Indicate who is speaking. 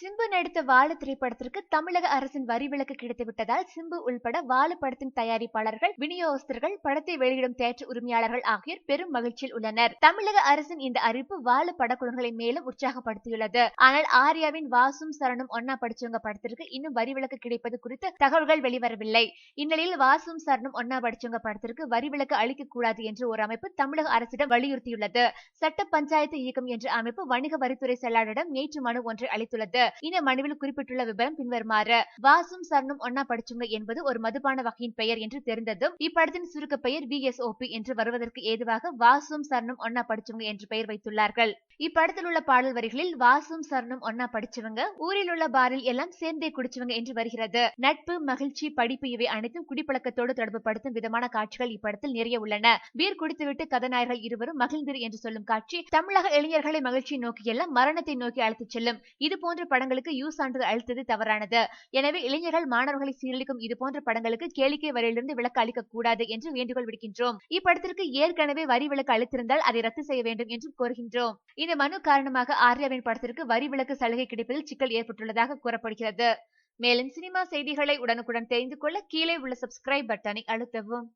Speaker 1: சிம்பு நடித்த வாழு திரைப்படத்திற்கு தமிழக அரசின் வரி விலக்கு கிடைத்துவிட்டதால் சிம்பு உள்பட வாழு படத்தின் தயாரிப்பாளர்கள் விநியோகஸ்தர்கள் படத்தை வெளியிடும் தேற்ற உரிமையாளர்கள் ஆகியோர் பெரும் மகிழ்ச்சியில் உள்ளனர். தமிழக அரசின் இந்த அறிவிப்பு வாழு படக்குழுக்களை மேலும் உற்சாகப்படுத்தியுள்ளது. ஆனால் ஆர்யாவின் வாசும் சரணும் ஒன்னா படிச்சவங்க படத்திற்கு இன்னும் வரி விலக்கு கிடைப்பது குறித்து தகவல்கள் வெளிவரவில்லை. இந்நிலையில் வாசும் சரணும் ஒன்னா படிச்சவங்க படத்திற்கு வரி விலக்கு அளிக்க கூடாது என்று ஒரு அமைப்பு தமிழக அரசிடம் வலியுறுத்தியுள்ளது. சட்ட பஞ்சாயத்து இயக்கம் என்ற அமைப்பு வணிக வரித்துறை செயலாளரிடம் நேற்று மனு ஒன்றை அளித்துள்ளது. இந்த மனுவில் குறிப்பிட்டுள்ள விவரம் பின்வருமாறு வாசும் சரணும் ஒன்னா படிச்சுங்க என்பது ஒரு மதுபான வகையின் பெயர் என்று தெரிந்ததும் இப்படத்தின் சுருக்க பெயர் வி எஸ் ஓபி என்று வருவதற்கு ஏதுவாக வாசும் சரணும் ஒன்னா படிச்சுங்க என்று பெயர் வைத்துள்ளார்கள். இப்படத்தில் உள்ள பாடல் வரிகளில் வாசும் சரணும் ஒன்னா படிச்சவங்க ஊரில் உள்ள பாரில் எல்லாம் சேர்ந்தே குடிச்சவங்க என்று வருகிறது. நட்பு மகிழ்ச்சி படிப்பு இவை அனைத்தும் குடிப்பழக்கத்தோடு தொடர்பு படுத்தும் விதமான காட்சிகள் இப்படத்தில் நிறைய உள்ளன. பீர் குடித்துவிட்டு கதாநாயகர்கள் இருவரும் மகிழ்ந்திரு என்று சொல்லும் காட்சி தமிழக இளைஞர்களை மகிழ்ச்சியை நோக்கி எல்லாம் மரணத்தை நோக்கி அழைத்துச் செல்லும். இது போன்ற படங்களுக்கு யூ சான்றிதழ் அளித்தது தவறானது. எனவே இளைஞர்கள் மாணவர்களை சீரழிக்கும் இதுபோன்ற படங்களுக்கு கேளிக்கை வரியிலிருந்து விலக்கு அளிக்க கூடாது என்று வேண்டுகோள் விடுக்கின்றோம். இப்படத்திற்கு ஏற்கனவே வரி விலக்கு அளித்திருந்தால் அதை ரத்து செய்ய வேண்டும் என்றும் கோருகின்றோம். இந்த மனு காரணமாக ஆர்யாவின் படத்திற்கு வரி விலக்கு சலுகை கிடைப்பதில் சிக்கல் ஏற்பட்டுள்ளதாக கூறப்படுகிறது. மேலும் சினிமா செய்திகளை உடனுக்குடன் தெரிந்து கொள்ள கீழே உள்ள சப்ஸ்கிரைப் பட்டனை அழுத்தவும்.